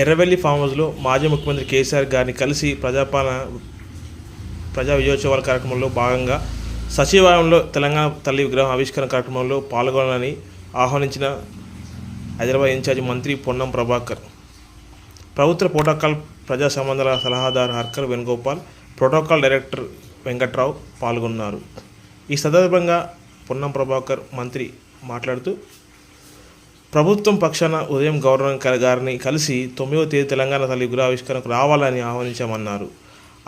Erravelli form హౌస్లో మాజీ ముఖ్యమంత్రి కేసీఆర్ గారిని కలిసి ప్రజాపాలన ప్రజా విజయోత్సవాల కార్యక్రమంలో భాగంగా సచివాలయంలో తెలంగాణ తల్లి విగ్రహం ఆవిష్కరణ కార్యక్రమంలో పాల్గొనాలని ఆహ్వానించిన హైదరాబాద్ ఇన్ఛార్జి మంత్రి పొన్నం ప్రభాకర్. ప్రభుత్వ ప్రోటోకాల్ ప్రజా సంబంధాల సలహాదారు హర్కర్ వేణుగోపాల్ ప్రోటోకాల్ డైరెక్టర్ వెంకట్రావు పాల్గొన్నారు. ఈ సందర్భంగా పొన్నం ప్రభాకర్ మంత్రి మాట్లాడుతూ ప్రభుత్వం పక్షాన ఉదయం గవర్నర్ గారిని కలిసి తొమ్మిదవ తేదీ తెలంగాణ తల్లి విగ్రహావిష్కరణకు రావాలని ఆహ్వానించామన్నారు.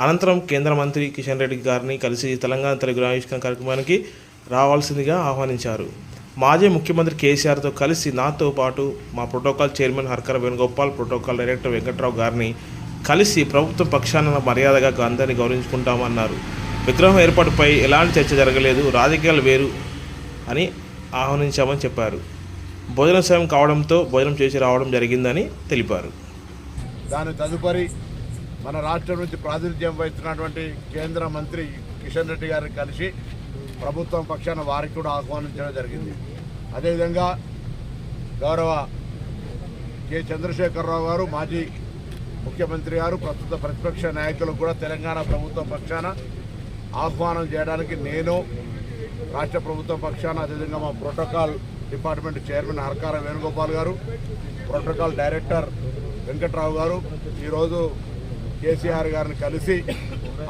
అనంతరం కేంద్ర మంత్రి కిషన్ రెడ్డి గారిని కలిసి తెలంగాణ తల్లి విగ్రహావిష్కరణ కార్యక్రమానికి రావాల్సిందిగా ఆహ్వానించారు. మాజీ ముఖ్యమంత్రి కేసీఆర్తో కలిసి నాతో పాటు మా protocol chairman Harkara Venugopal protocol director Venkatrao గారిని కలిసి ప్రభుత్వం పక్షాన మర్యాదగా అందరినీ గౌరవించుకుంటామన్నారు. విగ్రహం ఏర్పాటుపై ఎలాంటి చర్చ జరగలేదు రాజకీయాలు వేరు అని ఆహ్వానించామని చెప్పారు. భోజన సమయం కావడంతో భోజనం చేసి రావడం జరిగిందని తెలిపారు. దాని తదుపరి మన రాష్ట్రం నుంచి ప్రాతినిధ్యం వహిస్తున్నటువంటి కేంద్ర మంత్రి కిషన్ రెడ్డి గారిని కలిసి ప్రభుత్వం పక్షాన వారికి కూడా ఆహ్వానించడం జరిగింది. అదేవిధంగా గౌరవ కె. చంద్రశేఖరరావు గారు మాజీ ముఖ్యమంత్రి గారు ప్రస్తుత ప్రతిపక్ష నాయకులకు కూడా తెలంగాణ ప్రభుత్వం పక్షాన ఆహ్వానం చేయడానికి నేను రాష్ట్ర ప్రభుత్వం పక్షాన అదేవిధంగా మా protocol department chairman Harkara Venugopal గారు ప్రోటోకాల్ డైరెక్టర్ వెంకట్రావు గారు ఈరోజు కేసీఆర్ గారిని కలిసి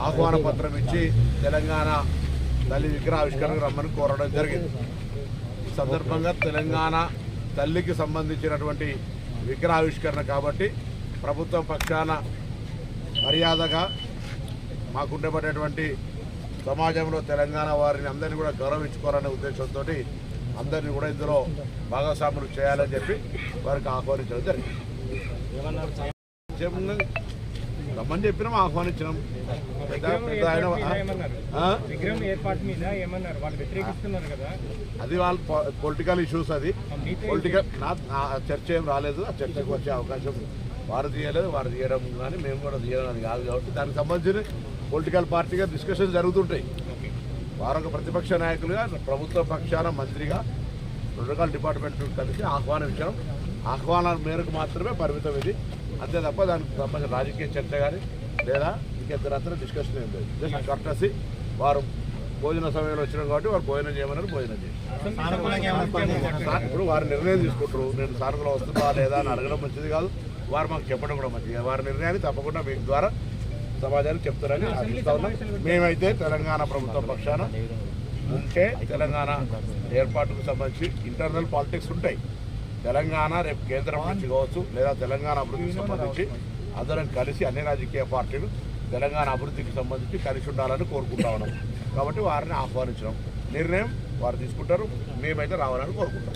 ఆహ్వాన పత్రం ఇచ్చి తెలంగాణ తల్లి విగ్రహావిష్కరణకు రమ్మని కోరడం జరిగింది. ఈ సందర్భంగా తెలంగాణ తల్లికి సంబంధించినటువంటి విగ్రహావిష్కరణ కాబట్టి ప్రభుత్వం పక్షాన మర్యాదగా మాకుండబడేటువంటి సమాజంలో తెలంగాణ వారిని అందరినీ కూడా గౌరవించుకోవాలనే ఉద్దేశంతో అందరినీ కూడా ఇందులో భాగస్వాములు చేయాలని చెప్పి వారికి ఆహ్వానించడం జరిగింది. రమ్మని చెప్పినాం ఆహ్వానించినాం. అది వాళ్ళ పొలిటికల్ ఇష్యూస్ అది. పొలిటికల్ నా చర్చ ఏం రాలేదు ఆ చర్చకు వచ్చే అవకాశం వారు తీయలేదు వారు తీయడం కానీ మేము కూడా తీయడం కాదు కాబట్టి దానికి సంబంధించిన పొలిటికల్ పార్టీగా డిస్కషన్ జరుగుతుంటాయి. వారొక ప్రతిపక్ష నాయకులుగా ప్రభుత్వ పక్షాన మంత్రిగా రెండు రకాల డిపార్ట్మెంట్ కలిసి ఆహ్వానించడం ఆహ్వానాల మేరకు మాత్రమే పరిమితం ఇది. అంతే తప్ప దానికి సంబంధించిన రాజకీయ చర్చ కానీ లేదా ఇంకెద్దరంతా డిస్కషన్ ఏం లేదు. జస్ట్ కర్టసి వారు భోజన సమయంలో వచ్చినాం కాబట్టి వారు భోజనం చేయమన్నారు భోజనం చేయాలి ఇప్పుడు వారు నిర్ణయం తీసుకుంటారు. నేను సానుకూలం వస్తుందా లేదా అని అడగడం మంచిది కాదు. వారు మాకు చెప్పడం కూడా మంచిది వారి నిర్ణయాన్ని తప్పకుండా మీ ద్వారా సమాజానికి చెప్తారని ఆశిస్తా ఉన్నాం. మేమైతే తెలంగాణ ప్రభుత్వం పక్షాన ఉంటే తెలంగాణ ఏర్పాటుకు సంబంధించి ఇంటర్నల్ పాలిటిక్స్ ఉంటాయి. తెలంగాణ రేపు కేంద్రం నుంచి కావచ్చు లేదా తెలంగాణ అభివృద్ధికి సంబంధించి అందరం కలిసి అన్ని రాజకీయ పార్టీలు తెలంగాణ అభివృద్ధికి సంబంధించి కలిసి ఉండాలని కోరుకుంటా ఉన్నాం. కాబట్టి వారిని ఆహ్వానించడం నిర్ణయం వారు తీసుకుంటారు మేమైతే రావాలని కోరుకుంటాం.